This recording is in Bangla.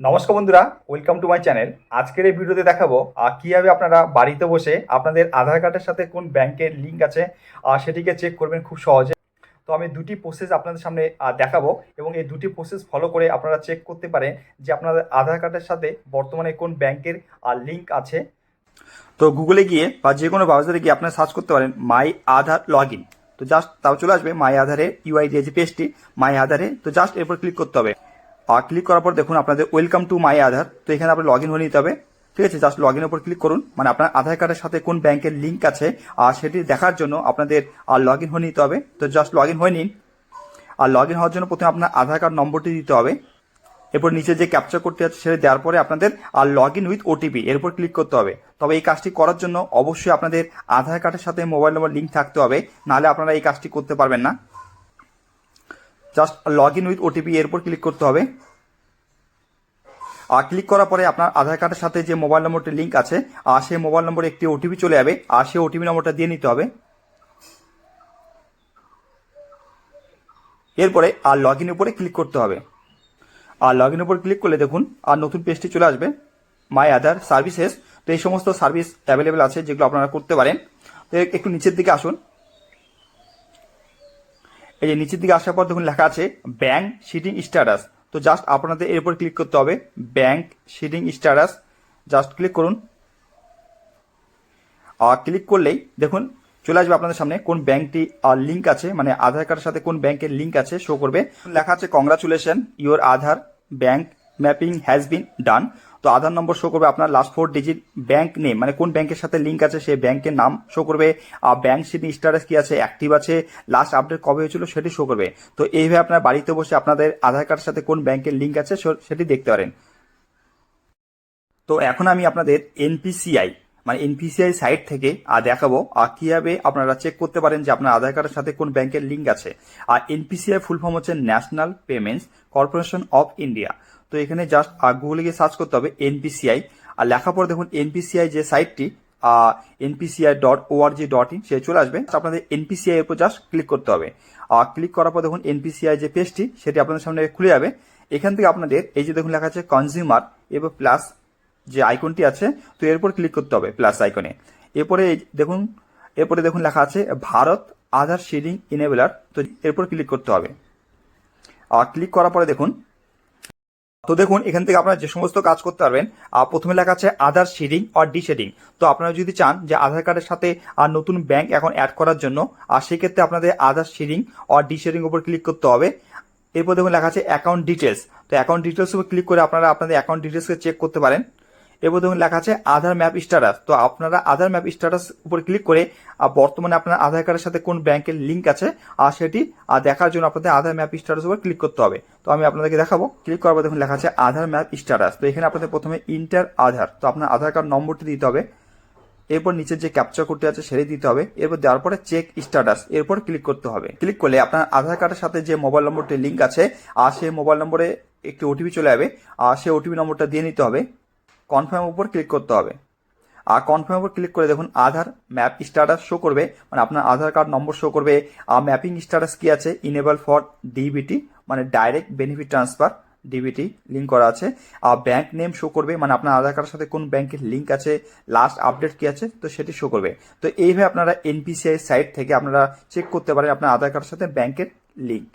নমস্কার বন্ধুরা ওয়েলকাম টু মাই চ্যানেল আজকের এই ভিডিওতে দেখাবো কীভাবে আপনারা বাড়িতে বসে আপনাদের আধার কার্ডের সাথে কোন ব্যাংকের লিঙ্ক আছে সেটিকে চেক করবেন খুব সহজে। তো আমি দুটি প্রসেস আপনাদের সামনে দেখাবো এবং এই দুটি প্রসেস ফলো করে আপনারা চেক করতে পারেন যে আপনাদের আধার কার্ডের সাথে বর্তমানে কোন ব্যাংকের লিঙ্ক আছে। তো গুগলে গিয়ে বা যে কোনো ব্রাউজারে গিয়ে আপনারা সার্চ করতে পারেন মাই আধার লগ তো জাস্ট তাও চলে আসবে মাই আধারে ইউআইডি যে পেজটি মাই আধারে। তো জাস্ট এরপর ক্লিক করতে হবে। আর ক্লিক করার পর দেখুন আপনাদের ওয়েলকাম টু মাই আধার তো এখানে আপনার লগ ইন হয়ে নিতে হবে। ঠিক আছে জাস্ট লগ ইনের উপর ক্লিক করুন। মানে আপনার আধার কার্ডের সাথে কোন ব্যাংকের লিঙ্ক আছে, আর সেটি দেখার জন্য আপনাদের আর লগ ইন হয়ে নিতে হবে। তো জাস্ট লগ ইন হয়ে নিন। আর লগ ইন হওয়ার জন্য প্রথমে আপনার আধার কার্ড নম্বরটি দিতে হবে। এরপর নিচে যে ক্যাপচার করতে আছে, সেটা দেওয়ার পরে আপনাদের আর লগ ইন উইথ ওটিপি এর উপর ক্লিক করতে হবে। তবে এই কাজটি করার জন্য অবশ্যই আপনাদের আধার কার্ডের সাথে মোবাইল নম্বর লিঙ্ক থাকতে হবে। নাহলে আপনারা এই কাজটি করতে পারবেন না। Just log in with OTP এর উপর ক্লিক করতে হবে। আর ক্লিক করার পরে আপনার আধার কার্ডের সাথে যে মোবাইল নম্বরটি লিঙ্ক আছে, আর সেই মোবাইল নম্বরে একটি ওটিপি চলে যাবে, আর সেই ওটিপি নম্বরটা দিয়ে নিতে হবে। এরপরে আর লগ ইন উপরে ক্লিক করতে হবে। আর লগ ইন উপর ক্লিক করলে দেখুন, আর নতুন পেজটি চলে আসবে। মাই আধার সার্ভিসেস তো এই সমস্ত সার্ভিস অ্যাভেলেবেল আছে, যেগুলো আপনারা করতে পারেন। তো একটু নিচের দিকে আসুন। এই যে নিচের দিকে আসার পর দেখুন লেখা আছে ব্যাংক শিটিং স্ট্যাটাস তো জাস্ট আপনাদের এর উপর ক্লিক করতে হবে bank seeding status just click করুন। আর ক্লিক করলেই দেখুন চলে আসবে আপনাদের সামনে কোন ব্যাংকটি আর লিঙ্ক আছে মানে আধার কার্ডের সাথে কোন ব্যাংকের লিঙ্ক আছে শো করবে। লেখা আছে congratulation your Aadhaar bank mapping has been done তো আধার নম্বর শো করবে আপনার last four digit bank name মানে কোন ব্যাংকের সাথে লিঙ্ক আছে সেই ব্যাংকের নাম শো করবে। আর ব্যাংক সিটি স্ট্যাটাস কি আছে অ্যাক্টিভ আছে লাস্ট আপডেট কবে হয়েছিল সেটি শো করবে। তো এইভাবে আপনার বাড়িতে বসে আপনাদের আধার কার্ডের সাথে কোন ব্যাংকের লিঙ্ক আছে সেটি দেখতে পারেন। তো এখন আমি আপনাদের এনপিসিআই মানে এনপিসিআই সাইট থেকে আর দেখাবো আর কীভাবে আপনারা চেক করতে পারেন যে আপনার আধার কার্ডের সাথে কোন ব্যাংকের লিঙ্ক আছে। আর এনপিসিআই ফুল ফর্ম হচ্ছে national payments corporation of India তো এখানে জাস্ট গুগলে গিয়ে সার্চ করতে হবে এনপিসিআই আর লেখার পর দেখুন এনপিসিআই যে সাইটটি NPCI dot org dot in সে চলে আসবে। আপনাদের এনপিসিআই এর উপর জাস্ট ক্লিক করতে হবে। আর ক্লিক করার পর দেখুন এনপিসিআই যে পেজটি সেটি আপনাদের সামনে খুলে যাবে। এখান থেকে আপনাদের, এই যে দেখুন লেখা আছে কনজিউমার এবং প্লাস যে আইকনটি আছে, তো এরপর ক্লিক করতে হবে প্লাস আইকনে এরপরে দেখুন এরপরে দেখুন লেখা আছে, ভারত আধার শেডিং ইনেবলার তো এরপর ক্লিক করতে হবে। আর ক্লিক করার পরে দেখুন, তো দেখুন, এখান থেকে আপনারা যে সমস্ত কাজ করতে পারবেন প্রথমে লেখা আছে আধার শেডিং আর ডি শেডিং তো আপনারা যদি চান যে আধার কার্ডের সাথে আর নতুন ব্যাংক এখন অ্যাড করার জন্য, আর সেক্ষেত্রে আপনাদের আধার শেডিং আর ডি শেডিং উপর ক্লিক করতে হবে। এরপর দেখুন লেখা আছে অ্যাকাউন্ট ডিটেলস তো অ্যাকাউন্ট ডিটেলস উপর ক্লিক করে আপনারা আপনাদের অ্যাকাউন্ট ডিটেলসকে চেক করতে পারেন। এরপর দেখুন লেখা আছে আধার ম্যাপ স্ট্যাটাস তো আপনারা আধার ম্যাপ স্ট্যাটাস উপর ক্লিক করে বর্তমানে আপনার আধার কার্ডের সাথে কোন ব্যাংকের লিঙ্ক আছে, আর সেটি দেখার জন্য আপনাদের আধার ম্যাপ স্ট্যাটাস উপর ক্লিক করতে হবে। তো আমি আপনাদেরকে দেখাবো। ক্লিক করার পর দেখুন লেখা আছে আধার ম্যাপ স্ট্যাটাস তো এখানে আপনাদের প্রথমে ইন্টার আধার তো আপনার আধার কার্ড নম্বরটি দিতে হবে। এরপর নিচের যে ক্যাপচার করতে আছে সেটি দিতে হবে। এরপর দেওয়ার পরে চেক স্ট্যাটাস এরপর ক্লিক করতে হবে। ক্লিক করলে আপনার আধার কার্ডের সাথে যে মোবাইল নম্বরটি লিঙ্ক আছে, আর সেই মোবাইল নম্বরে একটি ওটিপি চলে যাবে, আর সেই ওটিপি নম্বরটা দিয়ে নিতে হবে। কনফার্ম উপর ক্লিক করতে হবে। আর কনফার্ম উপর ক্লিক করে দেখুন আধার ম্যাপ স্ট্যাটাস শো করবে। মানে আপনার আধার কার্ড নম্বর শো করবে। আর ম্যাপিং স্ট্যাটাস কি আছে? ইনেবল ফর ডিবিটি মানে direct benefit transfer DBT link করা আছে। আর ব্যাংক নেম শো করবে। মানে আপনার আধার কার্ডের সাথে কোন ব্যাংকের লিঙ্ক আছে? লাস্ট আপডেট কি আছে? তো সেটি শো করবে। তো এইভাবে আপনারা এনপিসিআই সাইট থেকে আপনারা চেক করতে পারেন আপনার আধার কার্ডের সাথে ব্যাংকের লিঙ্ক